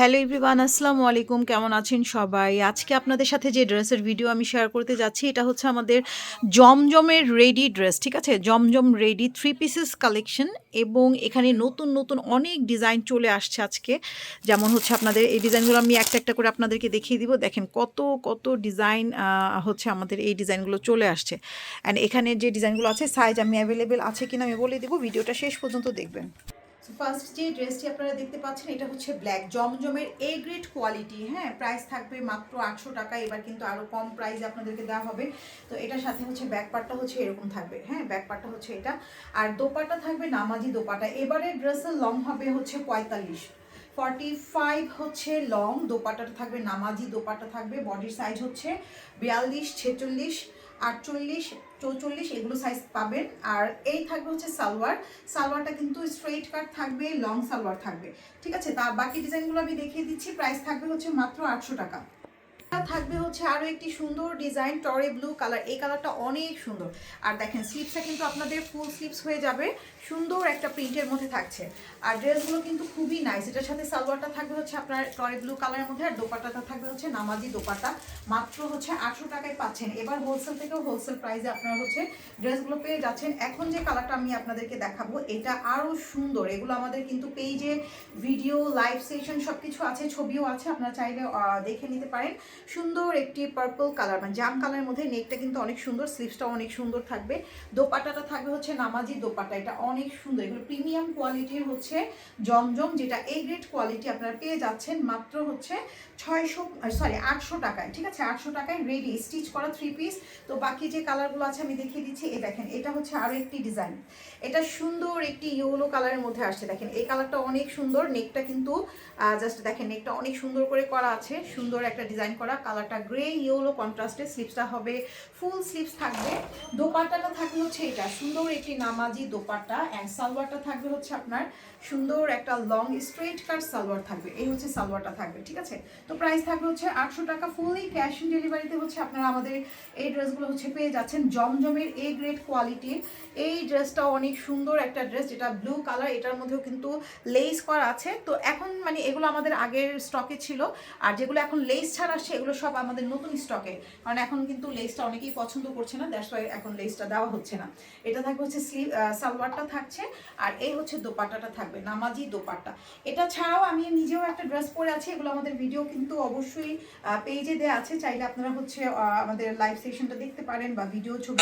Hello everyone, আসসালামু আলাইকুম। কেমন আছেন সবাই? আজকে আপনাদের সাথে যে ড্রেসের ভিডিও আমি শেয়ার করতে যাচ্ছি, এটা হচ্ছে আমাদের জমজমের রেডি ড্রেস, ঠিক আছে? জমজম রেডি থ্রি পিসেস কালেকশন এবং এখানে নতুন নতুন অনেক ডিজাইন চলে আসছে আজকে। যেমন হচ্ছে আপনাদের, এই ডিজাইনগুলো আমি একটা একটা করে আপনাদেরকে দেখিয়ে দিব। দেখেন কত কত ডিজাইন হচ্ছে আমাদের এই ডিজাইনগুলো চলে আসছে। অ্যান্ড এখানে যে ডিজাইনগুলো আছে সাইজ আমি অ্যাভেলেবেল আছে কিনা আমি বলে দিব। ভিডিওটা শেষ পর্যন্ত দেখবেন। ফার্স্ট যে ড্রেসটি আপনারা দেখতে পাচ্ছেন, এটা হচ্ছে ব্ল্যাক জমজমের এ গ্রেড কোয়ালিটি হ্যাঁ? প্রাইস থাকবে মাত্র আটশো টাকা, এবার কিন্তু আরও কম প্রাইস আপনাদেরকে দেওয়া হবে। তো এটার সাথে হচ্ছে ব্যাকপারটা হচ্ছে এরকম থাকবে হ্যাঁ? ব্যাক পার্টটা হচ্ছে এটা। আর দোপাটা থাকবে নামাজি দোপাটা এবারে ড্রেসের লং হবে হচ্ছে পঁয়তাল্লিশ। ফর্টি ফাইভ হচ্ছে লং দোপাটাটা থাকবে নামাজি দোপাটা থাকবে বডির সাইজ হচ্ছে বিয়াল্লিশ, ছেচল্লিশ, আটচল্লিশ, চৌচল্লিশ, এগুলো সাইজ পাবেন। আর এই থাকবে হচ্ছে সালোয়ার। সালোয়ারটা কিন্তু স্ট্রেট কাট থাকবে লং সালোয়ার থাকবে। ঠিক আছে? তা বাকি ডিজাইনগুলো আমি দেখিয়ে দিচ্ছি। প্রাইস থাকবে হচ্ছে মাত্র আটশো টাকা। থাকবে হচ্ছে আরও একটি সুন্দর ডিজাইন, টরে ব্লু কালার। এই কালারটা অনেক সুন্দর। আর দেখেন স্লিপসটা কিন্তু আপনাদের ফুল স্লিপস হয়ে যাবে। সুন্দর একটা প্রিন্টের মধ্যে থাকছে। আর ড্রেসগুলো কিন্তু খুবই নাইস এটার সাথে সালোয়ারটা থাকবে হচ্ছে আপনার টরে ব্লু কালারের মধ্যে, আর দোপাটাটা থাকবে হচ্ছে নামাজি দোপাটা মাত্র হচ্ছে আটশো টাকায় পাচ্ছেন। এবার হোলসেল থেকেও হোলসেল প্রাইসে আপনারা হচ্ছে ড্রেসগুলো পেয়ে যাচ্ছেন। এখন যে কালারটা আমি আপনাদেরকে দেখাবো, এটা আরও সুন্দর। এগুলো আমাদের কিন্তু পেজে ভিডিও লাইভ সেশন সব কিছু আছে, ছবিও আছে। আপনারা চাইলে দেখে নিতে পারেন। সুন্দর একটি পার্পল কালার মানে জাম কালারের মধ্যে নেকটা কিন্তু অনেক সুন্দর স্লিভসটা অনেক সুন্দর থাকবে। দোপাটাটা থাকবে হচ্ছে নামাজি দোপাটা এটা অনেক সুন্দর। এগুলো প্রিমিয়াম কোয়ালিটির হচ্ছে জমজম, যেটা এ গ্রেড কোয়ালিটি আপনারা পেয়ে যাচ্ছেন মাত্র হচ্ছে ছয়শো সরি আটশো টাকায়, ঠিক আছে? আটশো টাকায় রেডি স্টিচ করা থ্রি পিস তো বাকি যে কালারগুলো আছে, আমি দেখিয়ে দিচ্ছি। এই দেখেন, এটা হচ্ছে আরও একটি ডিজাইন এটা সুন্দর একটি ইয়েলো কালারের মধ্যে আসছে। দেখেন, এই কালারটা অনেক সুন্দর। নেকটা কিন্তু জাস্ট দেখেন নেকটা অনেক সুন্দর করে করা আছে। সুন্দর একটা ডিজাইন করা। কালারটা গ্রে ইয়েলো কন্ট্রাস্টে স্লিপসটা হবে। ফুল স্লিপস থাকবে। দোপাট্টাটা থাকবে হচ্ছে এটা। সুন্দর একটি নামাজি দোপাট্টা। অ্যান্ড সালোয়ারটা থাকবে হচ্ছে আপনার সুন্দর একটা লং স্ট্রেট কাট সালোয়ার থাকবে। এই হচ্ছে সালোয়ারটা থাকবে, ঠিক আছে? তো প্রাইস থাকবে হচ্ছে আটশো টাকা। ফুললি ক্যাশ অন ডেলিভারিতে হচ্ছে আপনারা আমাদের এই ড্রেসগুলো হচ্ছে পেয়ে যাচ্ছেন। জমজমের এ গ্রেড কোয়ালিটির এই ড্রেসটা অনেক সুন্দর একটা ড্রেস, যেটা ব্লু কালার এটার মধ্যেও কিন্তু লেস করা আছে। তো এখন মানে এগুলো আমাদের আগের স্টকে ছিল। আর যেগুলো এখন লেস ছাড়া আসছে সব আমাদের নতুন স্টকে কারণ এখন কিন্তু লেসটা অনেকেই পছন্দ করছে না দ্যাটস ওয়াই এখন লেসটা দেওয়া হচ্ছে না। এটা থাকবে হচ্ছে স্লিভ সালোয়ারটা থাকছে, আর এই হচ্ছে দোপাট্টাটা থাকবে, নামাজি দোপাট্টা। এটা ছাড়াও আমি নিজেও একটা ড্রেস পরে আছি, এগুলো আমাদের ভিডিও কিন্তু অবশ্যই পেজে দেওয়া আছে। চাইলে আপনারা হচ্ছে আমাদের লাইভ সেশনটা দেখতে পারেন বা ভিডিও ছবি